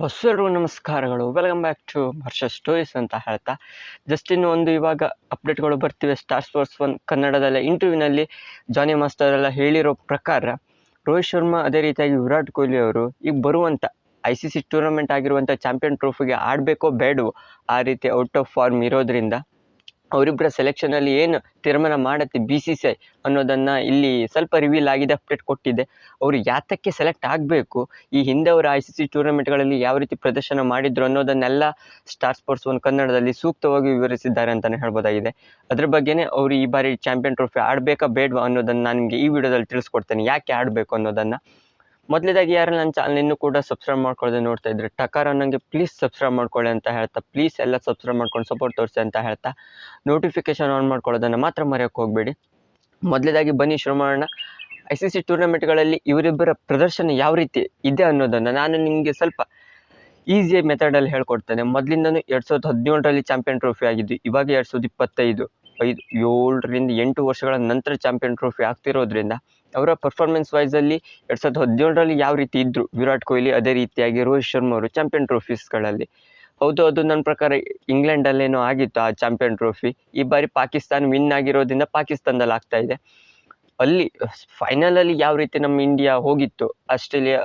ಬಸ್ಸರು ನಮಸ್ಕಾರಗಳು. Welcome back to Harsha stories ಅಂತ ಹೇಳ್ತಾ. ಜಸ್ಟ್ ಇನ್ನು ಒಂದು ಇವಾಗ ಅಪ್ಡೇಟ್ಗಳು ಬರ್ತಿವೆ. ಸ್ಟಾರ್ ಸ್ಪೋರ್ಟ್ಸ್ ಒನ್ ಕನ್ನಡದಲ್ಲೇ ಇಂಟರ್ವ್ಯೂನಲ್ಲಿ ಜಾನಿ ಮಾಸ್ಟರ್ ಎಲ್ಲ ಹೇಳಿರೋ ಪ್ರಕಾರ ರೋಹಿತ್ ಶರ್ಮಾ ಅದೇ ರೀತಿಯಾಗಿ ವಿರಾಟ್ ಕೊಹ್ಲಿ ಅವರು ಈಗ ಬರುವಂಥ ಐ ಸಿ ಸಿ ಟೂರ್ನಮೆಂಟ್ ಆಗಿರುವಂಥ ಚಾಂಪಿಯನ್ ಟ್ರೋಫಿಗೆ ಆಡಬೇಕೋ ಬೇಡವೋ ಆ ರೀತಿ ಔಟ್ ಆಫ್ ಫಾರ್ಮ್ ಇರೋದ್ರಿಂದ ಅವರಿಬ್ಬರ ಸೆಲೆಕ್ಷನಲ್ಲಿ ಏನು ತೀರ್ಮಾನ ಮಾಡುತ್ತೆ ಬಿ ಸಿ ಸಿ ಐ ಅನ್ನೋದನ್ನು ಇಲ್ಲಿ ಸ್ವಲ್ಪ ರಿವೀಲ್ ಆಗಿದೆ ಅಪ್ಡೇಟ್ ಕೊಟ್ಟಿದೆ. ಅವರು ಯಾತಕ್ಕೆ ಸೆಲೆಕ್ಟ್ ಆಗಬೇಕು? ಈ ಹಿಂದೆ ಅವರು ಐ ಸಿ ಸಿ ಟೂರ್ನಮೆಂಟ್ಗಳಲ್ಲಿ ಯಾವ ರೀತಿ ಪ್ರದರ್ಶನ ಮಾಡಿದ್ರು ಅನ್ನೋದನ್ನೆಲ್ಲ ಸ್ಟಾರ್ ಸ್ಪೋರ್ಟ್ಸ್ ಒಂದು ಕನ್ನಡದಲ್ಲಿ ಸೂಕ್ತವಾಗಿ ವಿವರಿಸಿದ್ದಾರೆ ಅಂತಲೇ ಹೇಳ್ಬೋದಾಗಿದೆ. ಅದ್ರ ಬಗ್ಗೆನೇ ಅವರು ಈ ಬಾರಿ ಚಾಂಪಿಯನ್ ಟ್ರೋಫಿ ಆಡಬೇಕಾ ಬೇಡವಾ ಅನ್ನೋದನ್ನು ನಾನು ನಿಮಗೆ ಈ ವಿಡಿಯೋದಲ್ಲಿ ತಿಳಿಸ್ಕೊಡ್ತೇನೆ. ಯಾಕೆ ಆಡಬೇಕು ಅನ್ನೋದನ್ನು? ಮೊದಲೇದಾಗಿ ಯಾರು ನನ್ನ ಚಾನಲ್ ಇನ್ನೂ ಕೂಡ ಸಬ್ಸ್ಕ್ರೈಬ್ ಮಾಡ್ಕೊಳ್ಳದೆ ನೋಡ್ತಾ ಇದ್ರೆ. ಟಕಾರ ನನಗೆ ಪ್ಲೀಸ್ ಸಬ್ಸ್ಕ್ರೈಬ್ ಮಾಡ್ಕೊಳ್ಳಿ ಅಂತ ಹೇಳ್ತಾ ಪ್ಲೀಸ್ ಎಲ್ಲ ಸಬ್ಸ್ಕ್ರೈಬ್ ಮಾಡ್ಕೊಂಡು ಸಪೋರ್ಟ್ ತೋರಿಸಿ ಅಂತ ಹೇಳ್ತಾ ನೋಟಿಫಿಕೇಶನ್ ಆನ್ ಮಾಡ್ಕೊಳ್ಳೋದನ್ನು ಮಾತ್ರ ಮರೆಯೋಕ್ಕೆ ಹೋಗಬೇಡಿ. ಮೊದಲೇದಾಗಿ ಬನ್ನಿ ಶುರು ಮಾಡೋಣ ಐ ಸಿ ಸಿ ಟೂರ್ನಮೆಂಟ್ಗಳಲ್ಲಿ ಇವರಿಬ್ಬರ ಪ್ರದರ್ಶನ ಯಾವ ರೀತಿ ಇದೆ ಅನ್ನೋದನ್ನು ನಾನು ನಿಮಗೆ ಸ್ವಲ್ಪ ಈಸಿ ಮೆಥಡಲ್ಲಿ ಹೇಳ್ಕೊಡ್ತೇನೆ. ಮೊದಲಿಂದನೂ ಎರಡು ಸಾವಿರದ ಹದಿನೇಳರಲ್ಲಿ ಚಾಂಪಿಯನ್ ಟ್ರೋಫಿ ಆಗಿದ್ದು, ಇವಾಗ ಎರಡು ಸಾವಿರದ ಇಪ್ಪತ್ತೈದು, ಐದು, ಏಳರಿಂದ ಎಂಟು ವರ್ಷಗಳ ನಂತರ ಚಾಂಪಿಯನ್ ಟ್ರೋಫಿ ಆಗ್ತಿರೋದ್ರಿಂದ ಅವರ ಪರ್ಫಾರ್ಮೆನ್ಸ್ ವೈಸಲ್ಲಿ ಎರಡು ಸಾವಿರದ ಹದಿನೇಳರಲ್ಲಿ ಯಾವ ರೀತಿ ಇದ್ದರು ವಿರಾಟ್ ಕೊಹ್ಲಿ ಅದೇ ರೀತಿಯಾಗಿ ರೋಹಿತ್ ಶರ್ಮಾ ಅವರು ಚಾಂಪಿಯನ್ ಟ್ರೋಫೀಸ್ಗಳಲ್ಲಿ ಹೌದು, ಅದು ನನ್ನ ಪ್ರಕಾರ ಇಂಗ್ಲೆಂಡಲ್ಲೇನೋ ಆಗಿತ್ತು ಆ ಚಾಂಪಿಯನ್ ಟ್ರೋಫಿ ಈ ಬಾರಿ ಪಾಕಿಸ್ತಾನ ವಿನ್ ಆಗಿರೋದ್ರಿಂದ ಪಾಕಿಸ್ತಾನದಲ್ಲಿ ಆಗ್ತಾ ಇದೆ. ಅಲ್ಲಿ ಫೈನಲಲ್ಲಿ ಯಾವ ರೀತಿ ನಮ್ಮ ಇಂಡಿಯಾ ಹೋಗಿತ್ತು? ಆಸ್ಟ್ರೇಲಿಯಾ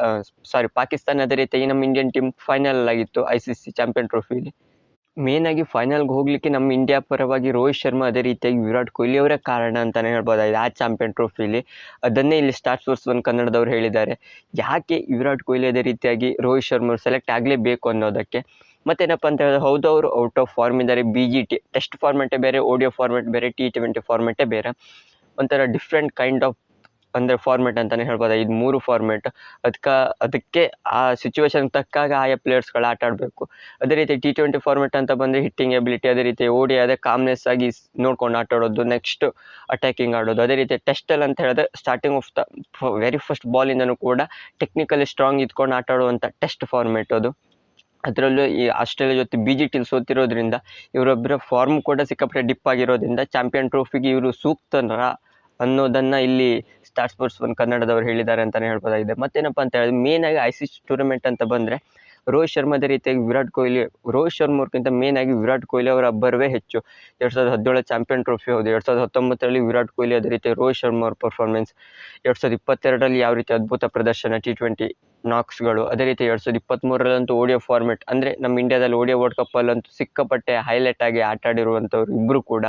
ಸಾರಿ ಪಾಕಿಸ್ತಾನ ಅದೇ ರೀತಿಯಾಗಿ ನಮ್ಮ ಇಂಡಿಯನ್ ಟೀಮ್ ಫೈನಲ್ ಆಗಿತ್ತು ಐ ಸಿ ಸಿ ಚಾಂಪಿಯನ್ ಟ್ರೋಫಿಲಿ ಮೇನ್ ಆಗಿ ಫೈನಲ್ಗೆ ಹೋಗ್ಲಿಕ್ಕೆ ನಮ್ಮ ಇಂಡಿಯಾ ಪರವಾಗಿ ರೋಹಿತ್ ಶರ್ಮಾ ಅದೇ ರೀತಿಯಾಗಿ ವಿರಾಟ್ ಕೊಹ್ಲಿ ಅವರೇ ಕಾರಣ ಅಂತಲೇ ಹೇಳ್ಬೋದಾಗಿದೆ. ಆ ಚಾಂಪಿಯನ್ ಟ್ರೋಫಿಲಿ ಅದನ್ನೇ ಇಲ್ಲಿ ಸ್ಟಾರ್ ಸೋರ್ಸ್ ಒನ್ ಕನ್ನಡದವ್ರು ಹೇಳಿದ್ದಾರೆ. ಯಾಕೆ ವಿರಾಟ್ ಕೊಹ್ಲಿ ಅದೇ ರೀತಿಯಾಗಿ ರೋಹಿತ್ ಶರ್ಮಾ ಸೆಲೆಕ್ಟ್ ಆಗಲೇಬೇಕು ಅನ್ನೋದಕ್ಕೆ? ಮತ್ತೇನಪ್ಪ ಅಂತ ಹೇಳಿದ್ರೆ ಹೌದು, ಅವರು ಔಟ್ ಆಫ್ ಫಾರ್ಮ್ ಇದ್ದಾರೆ. ಬಿ ಜಿ ಟಿ ಟೆಸ್ಟ್ ಫಾರ್ಮೆಟೇ ಬೇರೆ ಓಡಿಯೋ ಫಾರ್ಮೆಟ್ ಬೇರೆ ಟಿ ಟ್ವೆಂಟಿ ಫಾರ್ಮೆಟೇ ಬೇರೆ. ಒಂಥರ ಡಿಫ್ರೆಂಟ್ ಕೈಂಡ್ ಆಫ್ ಅಂದರೆ ಫಾರ್ಮೆಟ್ ಅಂತಲೇ ಹೇಳ್ಬೋದು? ಇದು ಮೂರು ಫಾರ್ಮೆಟ್ ಅದಕ್ಕೆ ಅದಕ್ಕೆ ಆ ಸಿಚುವೇಶನ್ ತಕ್ಕಾಗ ಆಯಾ ಪ್ಲೇಯರ್ಸ್ಗಳು ಆಟ ಆಡಬೇಕು. ಅದೇ ರೀತಿ ಟಿ ಟ್ವೆಂಟಿ ಫಾರ್ಮೆಟ್ ಅಂತ ಬಂದರೆ ಹಿಟ್ಟಿಂಗ್ ಎಬಿಲಿಟಿ ಅದೇ ರೀತಿ ಓಡಿ ಅದೇ ಕಾಮ್ನೆಸ್ ಆಗಿ ನೋಡ್ಕೊಂಡು ಆಟ ಆಡೋದು ನೆಕ್ಸ್ಟ್ ಅಟ್ಯಾಕಿಂಗ್ ಆಡೋದು. ಅದೇ ರೀತಿ ಟೆಸ್ಟಲ್ಲಿ ಅಂತ ಹೇಳಿದ್ರೆ starting of the very first ಬಾಲಿಂದನೂ ಕೂಡ ಟೆಕ್ನಿಕಲಿ ಸ್ಟ್ರಾಂಗ್ ಇದ್ಕೊಂಡು ಆಟ ಆಡುವಂಥ ಟೆಸ್ಟ್ ಫಾರ್ಮೆಟ್ ಅದು. ಅದರಲ್ಲೂ ಈ ಆಸ್ಟ್ರೇಲಿಯಾ ಜೊತೆ ಬಿ ಜಿ ಟೀಮ್ ಸೋತಿರೋದ್ರಿಂದ ಇವರೊಬ್ಬರ ಫಾರ್ಮ್ ಕೂಡ ಸಿಕ್ಕಾಪಟ್ಟೆ ಡಿಪ್ ಆಗಿರೋದ್ರಿಂದ ಚಾಂಪಿಯನ್ ಟ್ರೋಫಿಗೆ ಇವರು ಸೂಕ್ತನರ ಅನ್ನೋದನ್ನು ಇಲ್ಲಿ ಸ್ಟಾರ್ ಸ್ಪೋರ್ಟ್ಸ್ ಒಂದು ಕನ್ನಡದವರು ಹೇಳಿದ್ದಾರೆ ಅಂತಲೇ ಹೇಳ್ಬೋದಾಗಿದೆ. ಮತ್ತೇನಪ್ಪ ಅಂತ ಹೇಳಿದ್ರೆ ಮೇನ್ ಆಗಿ ಐ ಸಿ ಸಿ ಟೂರ್ನಮೆಂಟ್ ಅಂತ ಬಂದರೆ, ರೋಹಿತ್ ಶರ್ಮಾದ ರೀತಿಯಾಗಿ ವಿರಾಟ್ ಕೊಹ್ಲಿ, ರೋಹಿತ್ ಶರ್ಮರ್ಗಿಂತ ಅವ್ರಿಗಿಂತ ಮೇನ್ ಆಗಿ ವಿರಾಟ್ ಕೊಹ್ಲಿ ಅವರ ಅಬ್ಬರವೇ ಹೆಚ್ಚು. ಎರಡು ಸಾವಿರದ ಹದಿನೇಳು ಚಾಂಪಿಯನ್ ಟ್ರೋಫಿ ಹೌದು, ಎರಡು ಸಾವಿರದ ಹತ್ತೊಂಬತ್ತರಲ್ಲಿ ವಿರಾಟ್ ಕೊಹ್ಲಿ ಅದೇ ರೀತಿ ರೋಹಿತ್ ಶರ್ಮಾ ಅವ್ರ ಪರ್ಫಾರ್ಮೆನ್ಸ್ ಎರಡು ಸಾವಿರದ ಇಪ್ಪತ್ತೆರಡರಲ್ಲಿ ಯಾವ ರೀತಿ ಅದ್ಭುತ ಪ್ರದರ್ಶನ ಟಿ ಟ್ವೆಂಟಿ ನಾಕ್ಸ್ಗಳು ಅದೇ ರೀತಿ ಎರಡು ಸಾವಿರದ ಇಪ್ಪತ್ತ್ಮೂರರಲ್ಲಂತೂ ಓಡಿಯೋ ಫಾರ್ಮೆಟ್ ಅಂದರೆ ನಮ್ಮ ಇಂಡಿಯಾದಲ್ಲಿ ಓಡಿಯೋ ವರ್ಲ್ಡ್ ಕಪ್ಪಲ್ಲಂತೂ ಸಿಕ್ಕಾಪಟ್ಟೆ ಹೈಲೈಟ್ ಆಗಿ ಆಟ ಇಬ್ಬರು ಕೂಡ.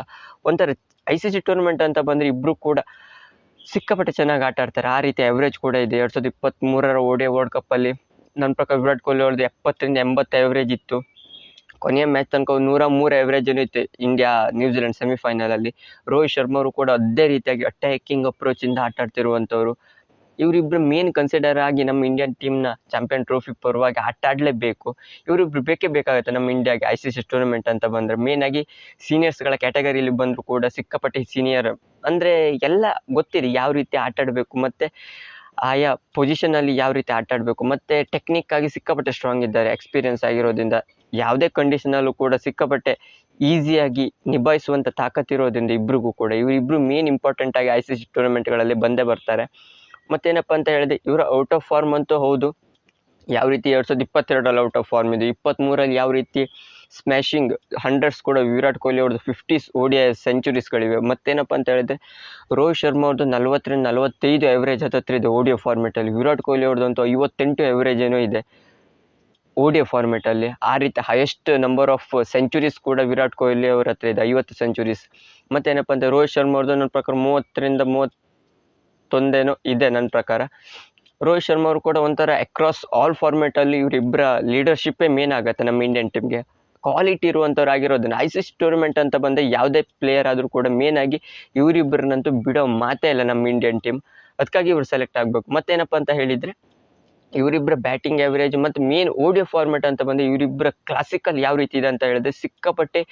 ಒಂಥರ ಐ ಸಿ ಸಿ ಟೂರ್ನಮೆಂಟ್ ಅಂತ ಬಂದರೆ ಇಬ್ಬರು ಕೂಡ ಸಿಕ್ಕಾಪಟ್ಟೆ ಚೆನ್ನಾಗಿ ಆಟ ಆಡ್ತಾರೆ. ಆ ರೀತಿ ಎವರೇಜ್ ಕೂಡ ಇದೆ. ಎರಡು ಸಾವಿರದ ಇಪ್ಪತ್ತ್ಮೂರರ ಓಡಿ ವರ್ಲ್ಡ್ ಕಪ್ಪಲ್ಲಿ ನನ್ನ ಪ್ರಕಾರ ವಿರಾಟ್ ಕೊಹ್ಲಿ ಅವ್ರದ್ದು ಎಪ್ಪತ್ತರಿಂದ ಎಂಬತ್ತು ಎವರೇಜ್ ಇತ್ತು. ಕೊನೆಯ ಮ್ಯಾಚ್ ತನಕ ನೂರ ಮೂರು ಎವರೇಜ್ ಏನು ಇತ್ತು ಇಂಡಿಯಾ ನ್ಯೂಜಿಲೆಂಡ್ ಸೆಮಿಫೈನಲಲ್ಲಿ ರೋಹಿತ್ ಶರ್ಮಾ ಅವರು ಕೂಡ ಅದೇ ರೀತಿಯಾಗಿ ಅಟ್ಯಾಕಿಂಗ್ ಅಪ್ರೋಚಿಂದ ಆಟ ಆಡ್ತಿರುವಂಥವ್ರು ಇವರಿಬ್ಬರು ಮೇನ್ ಕನ್ಸಿಡರ್ ಆಗಿ ನಮ್ಮ ಇಂಡಿಯನ್ ಟೀಮ್ನ ಚಾಂಪಿಯನ್ ಟ್ರೋಫಿ ಪರವಾಗಿ ಆಟ ಆಡಲೇಬೇಕು. ಇವರಿಬ್ರು ಬೇಕೇ ಬೇಕಾಗುತ್ತೆ ನಮ್ಮ ಇಂಡಿಯಾಗೆ ಐ ಸಿ ಸಿ ಟೂರ್ನಮೆಂಟ್ ಅಂತ ಬಂದರೆ. ಮೇನ್ ಆಗಿ ಸೀನಿಯರ್ಸ್ಗಳ ಕ್ಯಾಟಗರಿಲಿ ಬಂದರೂ ಕೂಡ ಸಿಕ್ಕಾಪಟ್ಟೆ ಸೀನಿಯರ್ ಅಂದರೆ ಎಲ್ಲ ಗೊತ್ತಿದೆ ಯಾವ ರೀತಿ ಆಟ ಆಡಬೇಕು, ಮತ್ತು ಆಯಾ ಪೊಸಿಷನಲ್ಲಿ ಯಾವ ರೀತಿ ಆಟ ಆಡಬೇಕು, ಮತ್ತು ಟೆಕ್ನಿಕ್ ಆಗಿ ಸಿಕ್ಕಾಪಟ್ಟೆ ಸ್ಟ್ರಾಂಗ್ ಇದ್ದಾರೆ ಎಕ್ಸ್ಪೀರಿಯನ್ಸ್ ಆಗಿರೋದ್ರಿಂದ. ಯಾವುದೇ ಕಂಡೀಷನಲ್ಲೂ ಕೂಡ ಸಿಕ್ಕಾಪಟ್ಟೆ ಈಸಿಯಾಗಿ ನಿಭಾಯಿಸುವಂಥ ತಾಕತ್ತಿರೋದ್ರಿಂದ ಇಬ್ರಿಗೂ ಕೂಡ. ಇವರಿಬ್ಬರು ಮೇನ್ ಇಂಪಾರ್ಟೆಂಟ್ ಆಗಿ ಐ ಸಿ ಸಿ ಟೂರ್ನಮೆಂಟ್ಗಳಲ್ಲಿ ಬಂದೇ ಬರ್ತಾರೆ. ಮತ್ತೇನಪ್ಪ ಅಂತ ಹೇಳಿದೆ ಇವರು ಔಟ್ ಆಫ್ ಫಾರ್ಮ್ ಅಂತೂ ಹೌದು. ಯಾವ ರೀತಿ ಎರಡು ಸಾವಿರದ ಇಪ್ಪತ್ತೆರಡಲ್ಲಿ ಔಟ್ ಆಫ್ ಫಾರ್ಮ್ ಇದೆ. ಇಪ್ಪತ್ತ್ಮೂರಲ್ಲಿ ಯಾವ ರೀತಿ ಸ್ಮ್ಯಾಶಿಂಗ್ ಹಂಡ್ರೆಡ್ಸ್ ಕೂಡ ವಿರಾಟ್ ಕೊಹ್ಲಿ ಅವ್ರದ್ದು ಫಿಫ್ಟೀಸ್ ಓಡಿ ಸೆಂಚುರೀಸ್ಗಳಿವೆ ಮತ್ತೇನಪ್ಪ ಅಂತ ಹೇಳಿದ್ರೆ, ರೋಹಿತ್ ಶರ್ಮಾ ಅವ್ರದ್ದು ನಲ್ವತ್ತರಿಂದ ನಲವತ್ತೈದು ಎವರೇಜ್ ಹತ್ತತ್ರ ಇದೆ ಓಡಿಯೋ ಫಾರ್ಮೆಟಲ್ಲಿ ವಿರಾಟ್ ಕೊಹ್ಲಿ ಅವ್ರದ್ದಂತೂ ಐವತ್ತೆಂಟು ಎವರೇಜ್ ಏನೋ ಇದೆ ಓಡಿಯೋ ಫಾರ್ಮೆಟಲ್ಲಿ ಆ ರೀತಿ ಹೈಯೆಸ್ಟ್ ನಂಬರ್ ಆಫ್ ಸೆಂಚುರೀಸ್ ಕೂಡ ವಿರಾಟ್ ಕೊಹ್ಲಿ ಅವ್ರ ಹತ್ರ ಇದೆ, ಐವತ್ತು ಸೆಂಚುರೀಸ್ ಮತ್ತೇನಪ್ಪ ಅಂತ ರೋಹಿತ್ ಶರ್ಮಾ ಅವ್ರದ್ದು ನನ್ನ ಪ್ರಕಾರ ಮೂವತ್ತರಿಂದ ಮೂವತ್ತೊಂದೇನೋ ಇದೆ ನನ್ನ ಪ್ರಕಾರ. ರೋಹಿತ್ ಶರ್ಮಾ ಅವರು ಕೂಡ ಒಂಥರ ಅಕ್ರಾಸ್ ಆಲ್ ಫಾರ್ಮೆಟಲ್ಲಿ ಇವರಿಬ್ಬರ ಲೀಡರ್ಶಿಪ್ಪೇ ಮೇನ್ ಆಗುತ್ತೆ ನಮ್ಮ ಇಂಡಿಯನ್ ಟೀಮ್ಗೆ ಕ್ವಾಲಿಟಿ ಇರುವಂಥವ್ರು ಆಗಿರೋದನ್ನ ಐ ಸಿ ಸಿ ಟೂರ್ನಮೆಂಟ್ ಅಂತ ಬಂದರೆ ಯಾವುದೇ ಪ್ಲೇಯರ್ ಆದರೂ ಕೂಡ ಮೇನ್ ಆಗಿ ಇವರಿಬ್ಬರನ್ನಂತೂ ಬಿಡೋ ಮಾತೇ ಇಲ್ಲ ನಮ್ಮ ಇಂಡಿಯನ್ ಟೀಮ್ ಅದಕ್ಕಾಗಿ ಇವರು ಸೆಲೆಕ್ಟ್ ಆಗಬೇಕು. ಮತ್ತೇನಪ್ಪ ಅಂತ ಹೇಳಿದರೆ ಇವರಿಬ್ಬರ ಬ್ಯಾಟಿಂಗ್ ಆ್ಯಾವ್ರೇಜ್ ಮತ್ತು ಮೇನ್ ಓಡಿಯೋ ಫಾರ್ಮೆಟ್ ಅಂತ ಬಂದರೆ ಇವರಿಬ್ಬರ ಕ್ಲಾಸಿಕಲ್ ಯಾವ ರೀತಿ ಇದೆ ಅಂತ ಹೇಳಿದ್ರೆ ಸಿಕ್ಕಾಪಟ್ಟೆ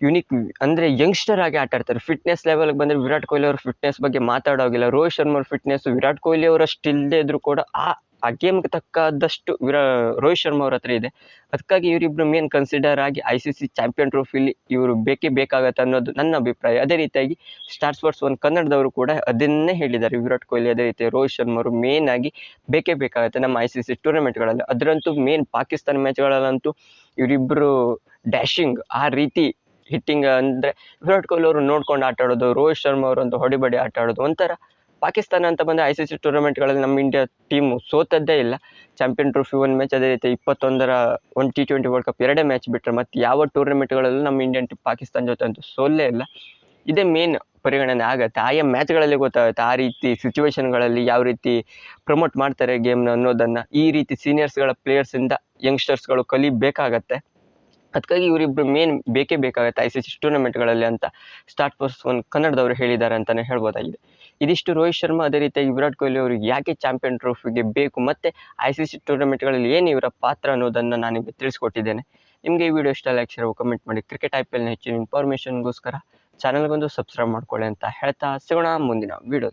ಯುನಿಕ್ ಅಂದರೆ ಯಂಗ್ಸ್ಟರ್ ಆಗಿ ಆಟ ಆಡ್ತಾರೆ. ಫಿಟ್ನೆಸ್ ಲೆವೆಲ್ಗೆ ಬಂದರೆ ವಿರಾಟ್ ಕೊಹ್ಲಿ ಅವ್ರ ಫಿಟ್ನೆಸ್ ಬಗ್ಗೆ ಮಾತಾಡೋಗಿಲ್ಲ. ರೋಹಿತ್ ಶರ್ಮಾ ಫಿಟ್ನೆಸ್ ವಿರಾಟ್ ಕೊಹ್ಲಿ ಅವರಷ್ಟು ಇಲ್ಲದೆ ಇದ್ರೂ ಕೂಡ ಆ ಆ ಗೇಮ್ಗೆ ತಕ್ಕಾದಷ್ಟು ವಿರಾ, ರೋಹಿತ್ ಶರ್ಮಾ ಅವ್ರ ಹತ್ರ ಇದೆ. ಅದಕ್ಕಾಗಿ ಇವರಿಬ್ಬರು ಮೇನ್ ಕನ್ಸಿಡರ್ ಆಗಿ ಐ ಸಿ ಸಿ ಚಾಂಪಿಯನ್ ಟ್ರೋಫಿಲಿ ಇವರು ಬೇಕೇ ಬೇಕಾಗತ್ತೆ ಅನ್ನೋದು ನನ್ನ ಅಭಿಪ್ರಾಯ. ಅದೇ ರೀತಿಯಾಗಿ ಸ್ಟಾರ್ ಸ್ಪೋರ್ಟ್ಸ್ ಒನ್ ಕನ್ನಡದವರು ಕೂಡ ಅದನ್ನೇ ಹೇಳಿದ್ದಾರೆ. ವಿರಾಟ್ ಕೊಹ್ಲಿ ಅದೇ ರೀತಿ ರೋಹಿತ್ ಶರ್ಮಾ ಅವರು ಮೇನ್ ಆಗಿ ಬೇಕೇ ಬೇಕಾಗುತ್ತೆ ನಮ್ಮ ಐ ಸಿ ಸಿ ಟೂರ್ನಮೆಂಟ್ಗಳಲ್ಲಿ ಅದರಂತೂ ಮೇನ್ ಪಾಕಿಸ್ತಾನ ಮ್ಯಾಚ್ಗಳಲ್ಲಂತೂ ಇವರಿಬ್ಬರು ಡ್ಯಾಶಿಂಗ್ ಆ ರೀತಿ ಹಿಟ್ಟಿಂಗ್ ಅಂದರೆ ವಿರಾಟ್ ಕೊಹ್ಲಿ ಅವರು ನೋಡ್ಕೊಂಡು ಆಟ ಆಡೋದು, ರೋಹಿತ್ ಶರ್ಮಾ ಅವರು ಅಂತ ಹೊಡಿಬಡಿ ಆಟ ಆಡೋದು, ಒಂಥರ ಪಾಕಿಸ್ತಾನ ಅಂತ ಬಂದ ಐ ಸಿ ಸಿ ಟೂರ್ನಮೆಂಟ್ಗಳಲ್ಲಿ ನಮ್ಮ ಇಂಡಿಯಾ ಟೀಮು ಸೋತದ್ದೇ ಇಲ್ಲ. ಚಾಂಪಿಯನ್ ಟ್ರೋಫಿ ಒಂದು ಮ್ಯಾಚ್ ಅದೇ ರೀತಿ ಇಪ್ಪತ್ತೊಂದರ ಒಂದು ಟಿ ಟ್ವೆಂಟಿ ವರ್ಲ್ಡ್ ಕಪ್ ಎರಡೇ ಮ್ಯಾಚ್ ಬಿಟ್ಟರೆ ಮತ್ತು ಯಾವ ಟೂರ್ನಮೆಂಟ್ಗಳಲ್ಲೂ ನಮ್ಮ ಇಂಡಿಯನ್ ಟೀಮ್ ಪಾಕಿಸ್ತಾನ ಜೊತೆ ಅಂತೂ ಸೋಲೇ ಇಲ್ಲ. ಇದೇ ಮೇನ್ ಪರಿಗಣನೆ ಆಗುತ್ತೆ. ಆಯಾ ಮ್ಯಾಚ್ಗಳಲ್ಲಿ ಗೊತ್ತಾಗುತ್ತೆ ಆ ರೀತಿ ಸಿಚುವೇಶನ್ಗಳಲ್ಲಿ ಯಾವ ರೀತಿ ಪ್ರಮೋಟ್ ಮಾಡ್ತಾರೆ ಗೇಮ್ನ ಅನ್ನೋದನ್ನು. ಈ ರೀತಿ ಸೀನಿಯರ್ಸ್ಗಳ ಪ್ಲೇಯರ್ಸಿಂದ ಯಂಗ್ಸ್ಟರ್ಸ್ಗಳು ಕಲಿಬೇಕಾಗತ್ತೆ. ಅದಕ್ಕಾಗಿ ಇವರಿಬ್ಬರು ಮೇನ್ ಬೇಕೇ ಬೇಕಾಗುತ್ತೆ ಐ ಸಿ ಸಿ ಟೂರ್ನಮೆಂಟ್ಗಳಲ್ಲಿ ಅಂತ ಸ್ಟಾರ್ಟ್ ಫೋರ್ಸ್ ಒಂದು ಕನ್ನಡದವರು ಹೇಳಿದ್ದಾರೆ ಅಂತಲೇ ಹೇಳ್ಬೋದಾಗಿದೆ. ಇದಿಷ್ಟು ರೋಹಿತ್ ಶರ್ಮಾ ಅದೇ ರೀತಿಯಾಗಿ ವಿರಾಟ್ ಕೊಹ್ಲಿ ಅವರು ಯಾಕೆ ಚಾಂಪಿಯನ್ ಟ್ರೋಫಿಗೆ ಬೇಕು ಮತ್ತು ಐ ಸಿ ಸಿ ಟೂರ್ನಮೆಂಟ್ಗಳಲ್ಲಿ ಏನು ಇವರ ಪಾತ್ರ ಅನ್ನೋದನ್ನು ನಾನು ನಿಮಗೆ ತಿಳಿಸ್ಕೊಟ್ಟಿದ್ದೇನೆ. ನಿಮಗೆ ಈ ವಿಡಿಯೋ ಇಷ್ಟ ಲೈಕ್ ಶೇರ್ ಕಮೆಂಟ್ ಮಾಡಿ ಕ್ರಿಕೆಟ್ ಐ ಪಿ ಎಲ್ನ ಹೆಚ್ಚಿನ ಇನ್ಫಾರ್ಮೇಷನ್ಗೋಸ್ಕರ ಚಾನಲ್ಗೊಂದು ಸಬ್ಸ್ಕ್ರೈಬ್ ಮಾಡ್ಕೊಳ್ಳಿ ಅಂತ ಹೇಳ್ತಾ ಸಿಗೋಣ ಮುಂದಿನ ವಿಡಿಯೋದಲ್ಲಿ